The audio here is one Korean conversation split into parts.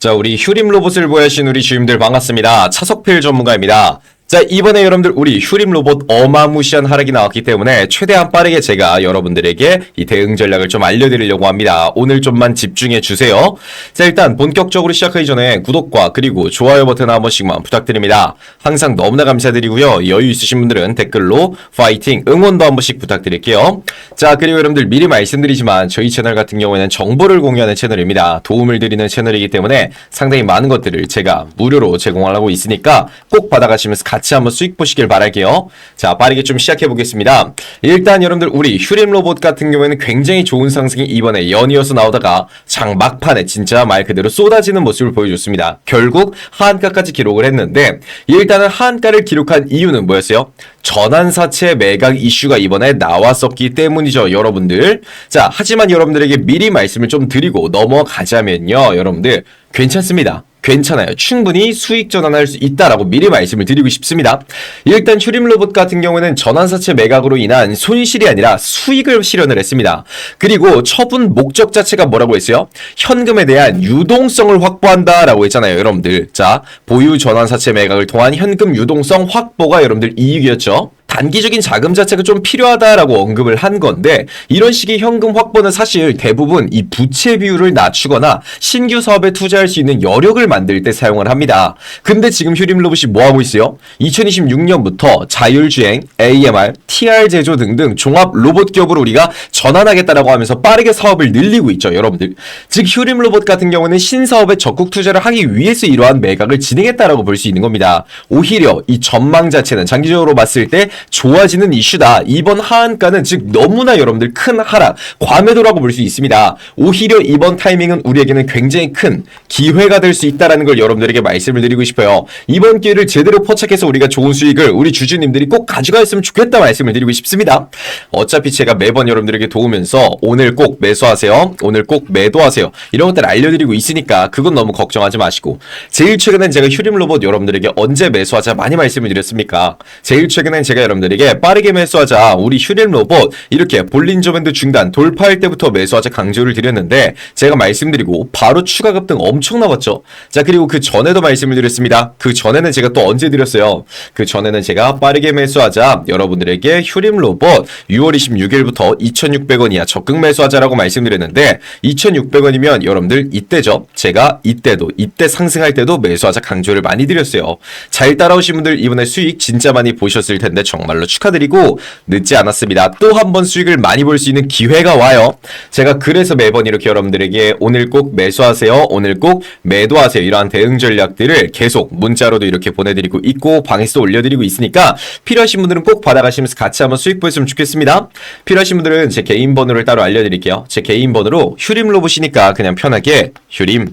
자, 우리 휴림 로봇을 보여주신 우리 주임들 반갑습니다. 차석필 전문가입니다. 자, 이번에 여러분들 우리 휴림 로봇 어마무시한 하락이 나왔기 때문에 최대한 빠르게 제가 여러분들에게 이 대응 전략을 좀 알려드리려고 합니다. 오늘 좀만 집중해 주세요. 자, 일단 본격적으로 시작하기 전에 구독과 그리고 좋아요 버튼 한 번씩만 부탁드립니다. 항상 너무나 감사드리고요. 여유 있으신 분들은 댓글로 파이팅, 응원도 한 번씩 부탁드릴게요. 자, 그리고 여러분들 미리 말씀드리지만 저희 채널 같은 경우에는 정보를 공유하는 채널입니다. 도움을 드리는 채널이기 때문에 상당히 많은 것들을 제가 무료로 제공하고 있으니까 꼭 받아가시면서 같이 한번 수익 보시길 바랄게요. 자, 빠르게 좀 시작해 보겠습니다. 일단 여러분들 우리 휴림 로봇 같은 경우에는 굉장히 좋은 상승이 이번에 연이어서 나오다가 장 막판에 진짜 말 그대로 쏟아지는 모습을 보여줬습니다. 결국 하한가까지 기록을 했는데 일단은 하한가를 기록한 이유는 뭐였어요? 전환사채 매각 이슈가 이번에 나왔었기 때문이죠, 여러분들. 자, 하지만 여러분들에게 미리 말씀을 좀 드리고 넘어가자면요, 여러분들. 괜찮습니다. 괜찮아요. 충분히 수익 전환할 수 있다라고 미리 말씀을 드리고 싶습니다. 일단 휴림 로봇 같은 경우는 전환사채 매각으로 인한 손실이 아니라 수익을 실현을 했습니다. 그리고 처분 목적 자체가 뭐라고 했어요? 현금에 대한 유동성을 확보한다라고 했잖아요, 여러분들. 자, 보유 전환사채 매각을 통한 현금 유동성 확보가 여러분들 이익이었죠. 단기적인 자금 자체가 좀 필요하다라고 언급을 한 건데 이런 식의 현금 확보는 사실 대부분 이 부채 비율을 낮추거나 신규 사업에 투자할 수 있는 여력을 만들 때 사용을 합니다. 근데 지금 휴림 로봇이 뭐 하고 있어요? 2026년부터 자율주행, AMR, TR 제조 등등 종합 로봇 기업으로 우리가 전환하겠다라고 하면서 빠르게 사업을 늘리고 있죠, 여러분들. 즉 휴림 로봇 같은 경우는 신사업에 적극 투자를 하기 위해서 이러한 매각을 진행했다라고 볼 수 있는 겁니다. 오히려 이 전망 자체는 장기적으로 봤을 때 좋아지는 이슈다. 이번 하한가는 즉 너무나 여러분들 큰 하락, 과매도라고 볼 수 있습니다. 오히려 이번 타이밍은 우리에게는 굉장히 큰 기회가 될 수 있다라는 걸 여러분들에게 말씀을 드리고 싶어요. 이번 기회를 제대로 포착해서 우리가 좋은 수익을 우리 주주님들이 꼭 가져갔으면 좋겠다 말씀을 드리고 싶습니다. 어차피 제가 매번 여러분들에게 도우면서 오늘 꼭 매수하세요. 오늘 꼭 매도하세요. 이런 것들 알려드리고 있으니까 그건 너무 걱정하지 마시고 제일 최근엔 제가 휴림 로봇 여러분들에게 언제 매수하자 많이 말씀을 드렸습니까? 제일 최근엔 제가 여러분들에게 빠르게 매수하자 우리 휴림 로봇 이렇게 볼린저 밴드 중단 돌파할 때부터 매수하자 강조를 드렸는데 제가 말씀드리고 바로 추가 급등 엄청 나왔죠. 자 그리고 그 전에도 말씀을 드렸습니다. 그 전에는 제가 또 언제 드렸어요? 그 전에는 제가 빠르게 매수하자 여러분들에게 휴림 로봇 6월 26일부터 2,600원 이하 적극 매수하자라고 말씀드렸는데 2,600원이면 여러분들 이때죠. 제가 이때도 이때 상승할 때도 매수하자 강조를 많이 드렸어요. 잘 따라오신 분들 이번에 수익 진짜 많이 보셨을 텐데 정말 로 축하드리고 늦지 않았습니다. 또 한 번 수익을 많이 볼 수 있는 기회가 와요. 제가 그래서 매번 이렇게 여러분들에게 오늘 꼭 매수하세요. 오늘 꼭 매도하세요. 이러한 대응 전략들을 계속 문자로도 이렇게 보내드리고 있고 방에서도 올려드리고 있으니까 필요하신 분들은 꼭 받아가시면서 같이 한번 수익 보였으면 좋겠습니다. 필요하신 분들은 제 개인 번호를 따로 알려드릴게요. 제 개인 번호로 휴림 로봇이니까 그냥 편하게 휴림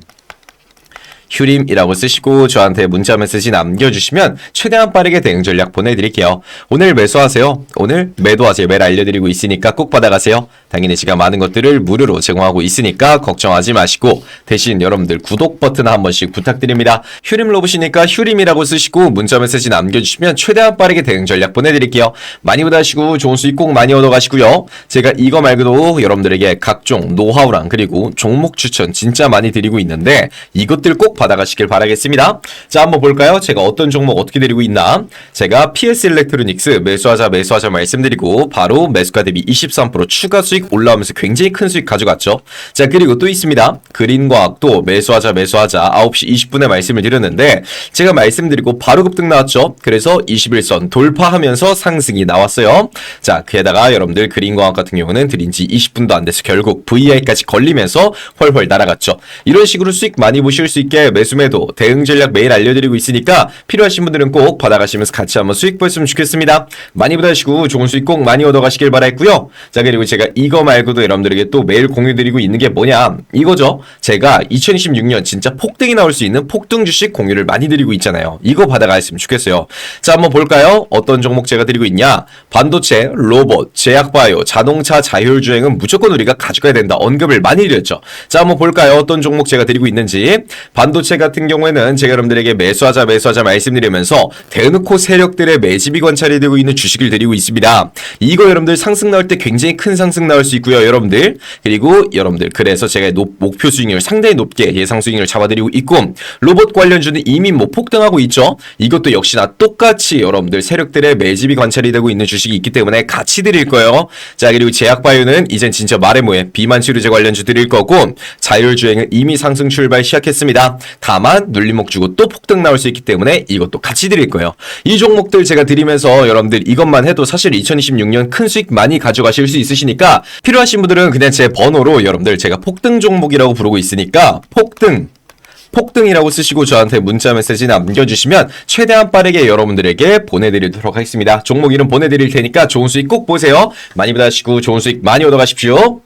휴림이라고 쓰시고 저한테 문자 메시지 남겨주시면 최대한 빠르게 대응 전략 보내드릴게요. 오늘 매수하세요. 오늘 매도하세요. 매일 알려드리고 있으니까 꼭 받아가세요. 당연히 제가 많은 것들을 무료로 제공하고 있으니까 걱정하지 마시고 대신 여러분들 구독 버튼 한 번씩 부탁드립니다. 휴림 로봇이니까 휴림이라고 쓰시고 문자 메시지 남겨주시면 최대한 빠르게 대응 전략 보내드릴게요. 많이 받아시고 좋은 수익 꼭 많이 얻어가시고요. 제가 이거 말고도 여러분들에게 각종 노하우랑 그리고 종목 추천 진짜 많이 드리고 있는데 이것들 꼭 받아가시길 바라겠습니다. 자, 한번 볼까요? 제가 어떤 종목 어떻게 드리고 있나? 제가 PS 일렉트로닉스 매수하자 매수하자 말씀드리고 바로 매수가 대비 23% 추가 수익 올라오면서 굉장히 큰 수익 가져갔죠. 자, 그리고 또 있습니다. 그린과학도 매수하자 매수하자 9시 20분에 말씀을 드렸는데 제가 말씀드리고 바로 급등 나왔죠. 그래서 21선 돌파하면서 상승이 나왔어요. 자, 게다가 여러분들 그린과학 같은 경우는 드린 지 20분도 안 돼서 결국 VI까지 걸리면서 훨훨 날아갔죠. 이런 식으로 수익 많이 보실 수 있게 매수매도 대응 전략 매일 알려드리고 있으니까 필요하신 분들은 꼭 받아가시면서 같이 한번 수익 보였으면 좋겠습니다. 많이 받아시고 좋은 수익 꼭 많이 얻어가시길 바랄고요. 자 그리고 제가 이거 말고도 여러분들에게 또 매일 공유드리고 있는 게 뭐냐 이거죠. 제가 2026년 진짜 폭등이 나올 수 있는 폭등 주식 공유를 많이 드리고 있잖아요. 이거 받아가셨으면 좋겠어요. 자 한번 볼까요? 어떤 종목 제가 드리고 있냐? 반도체, 로봇, 제약바이오, 자동차, 자율주행은 무조건 우리가 가져가야 된다. 언급을 많이 드렸죠. 자 한번 볼까요? 어떤 종목 제가 드리고 있는지 반도체 반도체 같은 경우에는 제가 여러분들에게 매수하자 매수하자 말씀드리면서 대놓고 세력들의 매집이 관찰이 되고 있는 주식을 드리고 있습니다. 이거 여러분들 상승 나올 때 굉장히 큰 상승 나올 수 있고요, 여러분들. 그리고 여러분들 그래서 제가 높- 목표 수익률 상당히 높게 예상 수익률 잡아드리고 있고 로봇 관련주는 이미 뭐 폭등하고 있죠. 이것도 역시나 똑같이 여러분들 세력들의 매집이 관찰이 되고 있는 주식이 있기 때문에 같이 드릴 거예요. 자 그리고 제약바이오는 이젠 진짜 말해 뭐해 비만 치료제 관련주 드릴 거고 자율주행은 이미 상승 출발 시작했습니다. 다만 눌림목 주고 또 폭등 나올 수 있기 때문에 이것도 같이 드릴 거예요. 이 종목들 제가 드리면서 여러분들 이것만 해도 사실 2026년 큰 수익 많이 가져가실 수 있으시니까 필요하신 분들은 그냥 제 번호로 여러분들 제가 폭등 종목이라고 부르고 있으니까 폭등 폭등이라고 쓰시고 저한테 문자 메시지 남겨주시면 최대한 빠르게 여러분들에게 보내드리도록 하겠습니다. 종목 이름 보내드릴 테니까 좋은 수익 꼭 보세요. 많이 받으시고 좋은 수익 많이 얻어가십시오.